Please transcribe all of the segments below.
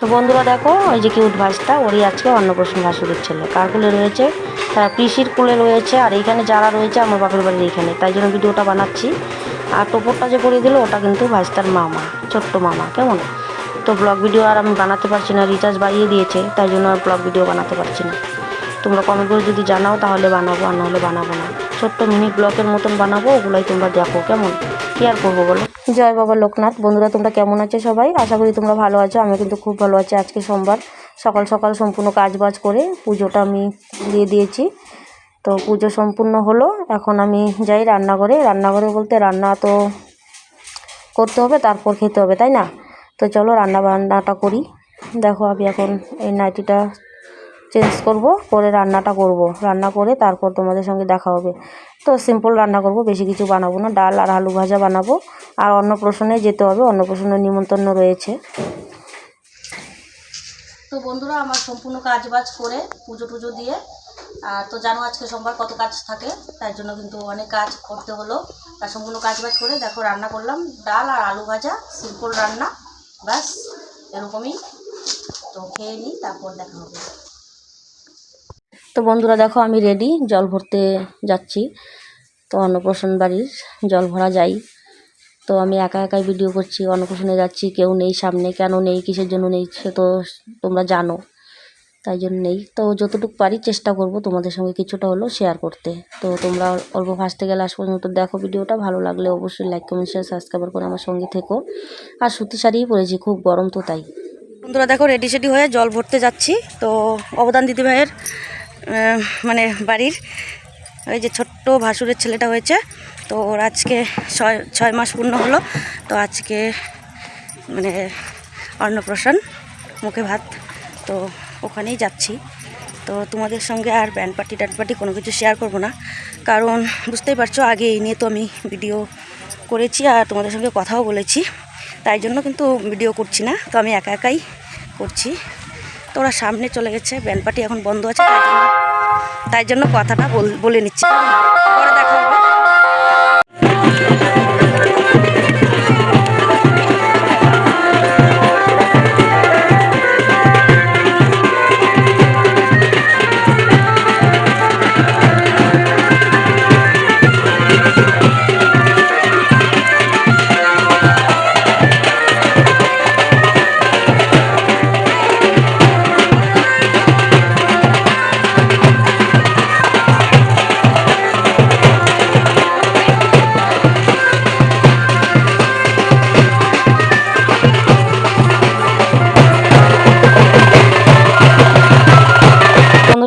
তো বন্ধুরা দেখো ওই যে কিউট ভাসটা, ওরই আজকে অন্নপ্রাশন ভাসুরের ছেলে। কার কুলে রয়েছে? তারা পিসির কুলে রয়েছে, আর এইখানে যারা রয়েছে, আমার বাপের বাড়ির এইখানে। তাই জন্য ভিডিওটা বানাচ্ছি। আর টোপরটা যে করে দিল, ওটা কিন্তু ভাইস্তার মামা, ছোট্ট মামা, কেমন? তো ব্লগ ভিডিও আর আমি বানাতে পারছি না রিচার্জ বাড়িয়ে দিয়েছে, তাই জন্য আর ব্লগ ভিডিও বানাতে পারছি না। তোমরা কমেন্ট করে যদি জানাও, তাহলে বানাবো, আর নাহলে বানাবো না। ছোট্ট মিনি ব্লগের মতন বানাবো, ওগুলাই তোমরা দেখো, কেমন? কী আর করব বলো? জয় বাবা লোকনাথ। বন্ধুরা, তোমরা কেমন আছো সবাই? আশা করি তোমরা ভালো আছো আমি কিন্তু খুব ভালো আছি আজকে সোমবার। সকাল সকাল সম্পূর্ণ কাজ বাজ করে পুজোটা আমি দিয়ে দিয়েছি। তো পুজো সম্পূর্ণ হলো, এখন আমি যাই রান্নাঘরে। রান্নাঘরে বলতে রান্না তো করতে হবে, তারপর খেতে হবে, তাই না? তো চলো রান্না বান্নাটা করি। দেখো আমি এখন এই নাইটিটা চেঞ্জ করব, করে রান্নাটা করব। রান্না করে তারপর তোমাদের সঙ্গে দেখা হবে। তো সিম্পল রান্না করব, বেশি কিছু বানাবো না। ডাল আর আলু ভাজা বানাবো। আর অন্নপ্রাশনে যেতে হবে অন্নপ্রাশনের নিমন্ত্রণ রয়েছে। তো বন্ধুরা, আমার সম্পূর্ণ কাজ বাজ করে পুজো টুজো দিয়ে তো জানো আজকে সোমবার কত কাজ থাকে তার জন্য কিন্তু অনেক কাজ করতে হলো। তার সম্পূর্ণ কাজ বাজ করে দেখো, রান্না করলাম। ডাল আর আলু ভাজা সিম্পল রান্না, ব্যাস, এরকমই। তো খেয়ে নিই, তারপর দেখা হবে। তো বন্ধুরা দেখো আমি রেডি জল ভরতে যাচ্ছি। তো অন্নপ্রাশন বাড়ির জল ভরা যাই। তো আমি একা একাই ভিডিও করছি অন্নপ্রাশনে যাচ্ছি কেউ নেই সামনে কেন নেই কিসের জন্য নেই সে তো তোমরা জানো তাই জন্য নেই। তো যতটুকু পারি চেষ্টা করব তোমাদের সঙ্গে কিছুটা হলো শেয়ার করতে। তো তোমরা অল্প ফার্স্টে গেলে আস পর্যন্ত দেখো ভিডিওটা ভালো লাগলে অবশ্যই লাইক কমেন্ট শেয়ার সাবস্ক্রাইব করে আমার সঙ্গে থেকো। আর সুতি শাড়িই পরেছি খুব গরম তো তাই। বন্ধুরা দেখো রেডি সেডি হয়ে জল ভরতে যাচ্ছি। তো অবদান দিদি ভাইয়ের আহ, মানে বাড়ির ওই যে ছোট্ট ভাসুরের ছেলেটা হয়েছে। তো ওর আজকে ছয় ছয় মাস পূর্ণ হলো। তো আজকে মানে অন্নপ্রাশন, মুখে ভাত, তো ওখানেই যাচ্ছি। তো তোমাদের সঙ্গে আর ব্যান্ড পার্টি ট্যান্ড পার্টি কোনো কিছু শেয়ার করব না। কারণ বুঝতেই পারছ, আগে এই নিয়ে তো আমি ভিডিও করেছি আর তোমাদের সঙ্গে কথাও বলেছি। তাই জন্য কিন্তু ভিডিও করছি না। তো আমি একা একাই করছি। ওরা সামনে চলে গেছে ব্যান্ড পার্টি এখন বন্ধ আছে, তাই জন্য তাই জন্য কথাটা বলে নিচ্ছি।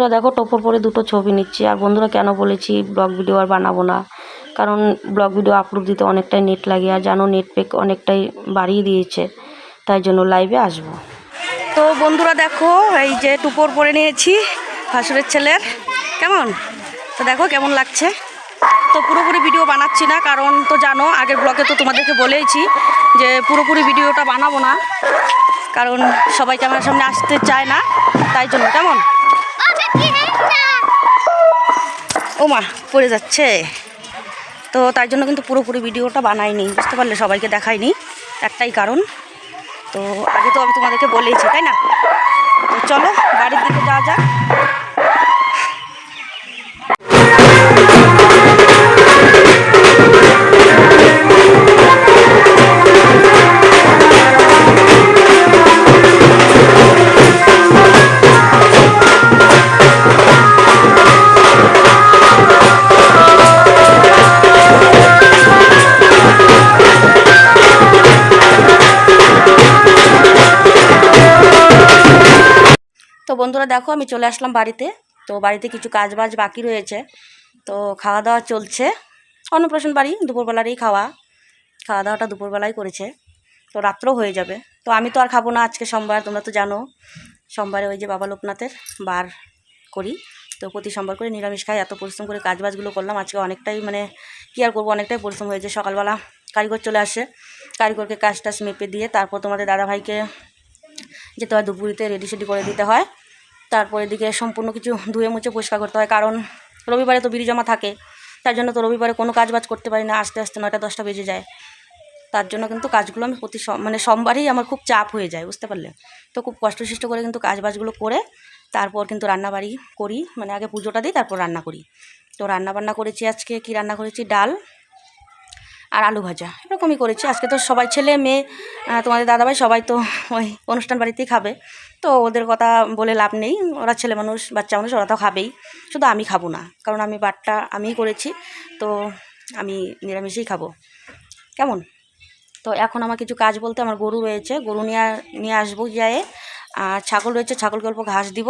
বন্ধুরা দেখো টপর পরে দুটো ছবি নিচ্ছি। আর বন্ধুরা কেন বলেছি ব্লগ ভিডিও আর বানাবো না। কারণ ব্লগ ভিডিও আপলোড দিতে অনেকটাই নেট লাগে। আর জানো নেট প্যাক অনেকটাই বাড়িয়ে দিয়েছে। তাই জন্য লাইভে আসব। তো বন্ধুরা দেখো, এই যে টুপর পরে নিয়েছি ভাসুরের ছেলের। কেমন? তো দেখো কেমন লাগছে। তো পুরোপুরি ভিডিও বানাচ্ছি না, কারণ তো জানো, আগের ব্লগে তো তোমাদেরকে বলেইছি যে পুরোপুরি ভিডিওটা বানাবো না। কারণ সবাই ক্যামেরার সামনে আসতে চায় না, তাই জন্য। কেমন? ও মা পড়ে যাচ্ছে। তো তার জন্য কিন্তু পুরোপুরি ভিডিওটা বানাইনি, বুঝতে পারলে সবাইকে দেখাইনি, একটাই কারণ। তো আগে তো আমি তোমাদেরকে বলেইছি, তাই না? তো চলো, বাড়ির দিকে যাওয়া যাক। বন্ধুরা দেখো, আমি চলে আসলাম বাড়িতে। তো বাড়িতে কিছু কাজ বাজ বাকি রয়েছে। তো খাওয়া দাওয়া চলছে। অন্নপ্রাশন বাড়ি, দুপুরবেলারই খাওয়া। খাওয়া দাওয়াটা দুপুরবেলায় করেছে। তো রাত্রেও হয়ে যাবে। তো আমি তো আর খাব না আজকে সোমবার, তোমরা তো জানো। সোমবারে ওই যে বাবা লোকনাথের বার করি। তো প্রতি সোমবার করে নিরামিষ খাই। এত পরিশ্রম করে কাজ বাজগুলো করলাম। আজকে অনেকটাই মানে কী আর করব, অনেকটাই পরিশ্রম হয়েছে। সকালবেলা কারিগর চলে আসে। কারিগরকে কাজ টাজ মেপে দিয়ে তারপর তোমাদের দাদাভাইকে যেতে হয় দুপুরিতে রেডি সেডি করে দিতে হয়। তারপর এদিকে সম্পূর্ণ কিছু ধুয়ে মুছে পরিষ্কার করতে হয়। কারণ রবিবারে তো বিড়ি জমা থাকে তাই জন্য তো রবিবারে কোনো কাজ বাজ করতে পারি না। আস্তে আস্তে নয়টা দশটা বেজে যায়। তার জন্য কিন্তু কাজগুলো আমি প্রতি মানে সোমবারই আমার খুব চাপ হয়ে যায়, বুঝতে পারলে? তো খুব কষ্টসিষ্ট করে কিন্তু কাজ বাজগুলো করে তারপর কিন্তু রান্নাবাড়ি করি। মানে আগে পুজোটা দিই, তারপর রান্না করি। তো রান্না বান্না করেছি আজকে কি রান্না করেছি? ডাল আর আলু ভাজা। এরকমই করেছি। আজকে তো সবাই ছেলে, মেয়ে তোমাদের দাদাভাই সবাই তো ওই অনুষ্ঠান বাড়িতেই খাবে। তো ওদের কথা বলে লাভ নেই। ওরা ছেলে মানুষ, বাচ্চা মানুষ, ওরা তো খাবেই। শুধু আমি খাব না, কারণ আমি বাটটা আমিই করেছি, তো আমি নিরামিষেই খাব। কেমন? তো এখন আমার কিছু কাজ বলতে আমার গরু রয়েছে, গরু নিয়ে নিয়ে আসব যায়ে আর ছাগল রয়েছে, ছাগলকে অল্প ঘাস দিব।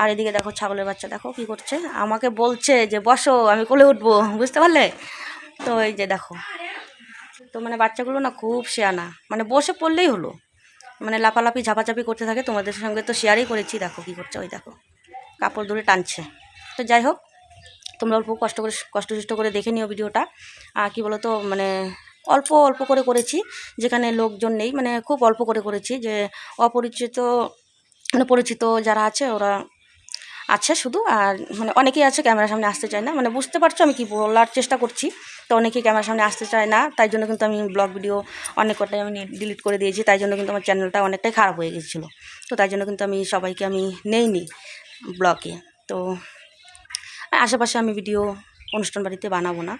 আর এদিকে দেখো ছাগলের বাচ্চা, দেখো কি করছে। আমাকে বলছে যে, বসো, আমি কোলে উঠবো বুঝতে পারলে? তো এই যে দেখো। তো মানে বাচ্চাগুলো না খুব শেয়ানা। মানে বসে পড়লেই হলো। মানে লাপালাপি ঝাপাঝাপি করতে থাকে, তোমাদের সঙ্গে তো শেয়ারই করেছি। দেখো কি করছে, ওই দেখো। কাপড় ধরে টানছে। তো যাই হোক, তোমরা অল্প কষ্ট করে কষ্ট করে দেখে নিও ভিডিওটা। আর কী বলো তো মানে অল্প অল্প করে করেছি, যেখানে লোকজন নেই মানে খুব অল্প করে করেছি যে অপরিচিত মানে পরিচিত যারা আছে, ওরা আছে শুধু। আর মানে অনেকেই আছে, ক্যামেরার সামনে আসতে চায় না। মানে বুঝতে পারছ আমি কি বলার চেষ্টা করছি। তো অনেকেই ক্যামেরার সামনে আসতে চায় না? তাই জন্য কিন্তু আমি ব্লগ ভিডিও অনেক কটাই আমি ডিলিট করে দিয়েছি। তাই জন্য কিন্তু আমার চ্যানেলটা অনেকটাই খারাপ হয়ে গেছিল। তো তাই জন্য কিন্তু আমি সবাইকে আমি নেইনি ব্লগে তো আশেপাশে আমি ভিডিও অনুষ্ঠান বাড়িতে বানাবো না।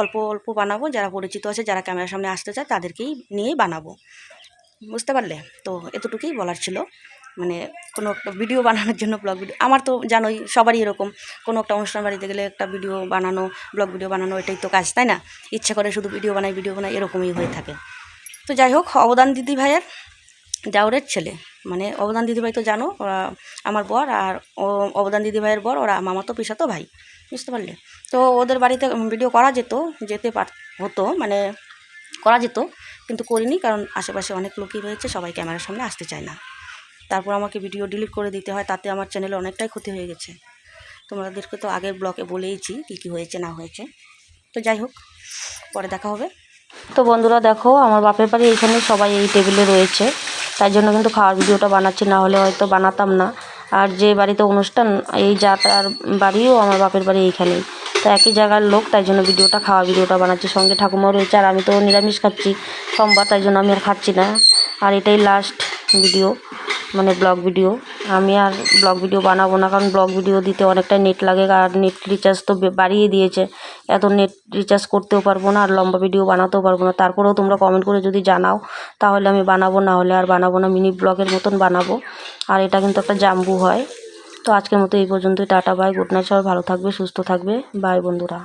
অল্প অল্প বানাবো, যারা পরিচিত আছে, যারা ক্যামেরার সামনে আসতে চায়, তাদেরকেই নিয়েই বানাবো। বুঝতে পারলে? তো এতটুকুই বলার ছিল। মানে কোনো একটা ভিডিও বানানোর জন্য ব্লগ ভিডিও আমার তো জানোই সবারই এরকম, কোনো একটা অনুষ্ঠান বাড়িতে গেলে একটা ভিডিও বানানো ব্লগ ভিডিও বানানো, এটাই তো কাজ, তাই না? ইচ্ছে করে শুধু ভিডিও বানাই ভিডিও বানাই, এরকমই হয়ে থাকে। তো যাই হোক, অবদান দিদি ভাইয়ের জাউরের ছেলে। মানে অবদান দিদিভাই তো জানো, ওরা আমার বর, আর অবদান দিদিভাইয়ের বর, ওরা মামাতো পিসাতো ভাই, বুঝতে পারলে? তো ওদের বাড়িতে ভিডিও করা যেত, যেতে পার হতো মানে করা যেত, কিন্তু করিনি, কারণ আশেপাশে অনেক লোকই রয়েছে, সবাই ক্যামেরার সামনে আসতে চায় না। তারপর আমাকে ভিডিও ডিলিট করে দিতে হয়, তাতে আমার চ্যানেলে অনেকটাই ক্ষতি হয়ে গেছে। তোমাদেরকে তো আগের ব্লগে বলেইছি কী কী হয়েছে, না হয়েছে। তো যাই হোক, পরে দেখা হবে। তো বন্ধুরা দেখো, আমার বাপের বাড়ি এইখানে সবাই এই টেবিলে রয়েছে। তাই জন্য কিন্তু খাওয়ার ভিডিওটা বানাচ্ছি, না হলে হয়তো বানাতাম না। আর যে বাড়িতে অনুষ্ঠান, এই যাটার বাড়িও আমার বাপের বাড়ি এইখানেই। তো একই জায়গার লোক তাই জন্য ভিডিওটা খাওয়া ভিডিওটা বানাচ্ছি। সঙ্গে ঠাকুমাও রয়েছে, আর আমি তো নিরামিষ খাচ্ছি। সোমবার তাই জন্য আমি আর খাচ্ছি না। আর এটাই লাস্ট ভিডিও মানে ব্লগ ভিডিও আমি আর ব্লগ ভিডিও বানাবো না, কারণ ব্লগ ভিডিও দিতে অনেকটাই নেট লাগে, আর নেট রিচার্জ তো বাড়িয়ে দিয়েছে। এত নেট রিচার্জ করতেও পারব না, আর লম্বা ভিডিও বানাতেও পারব না। তারপরেও তোমরা কমেন্ট করে যদি জানাও, তাহলে আমি বানাবো, না হলে আর বানাবো না মিনি ব্লগের মতন বানাবো। আর এটা কিন্তু একটা জাম্বু হয়। তো আজকের মতো এই পর্যন্তই, টাটা বাই গুড নাইট সবাই ভালো থাকবে, সুস্থ থাকবে। বাই বন্ধুরা।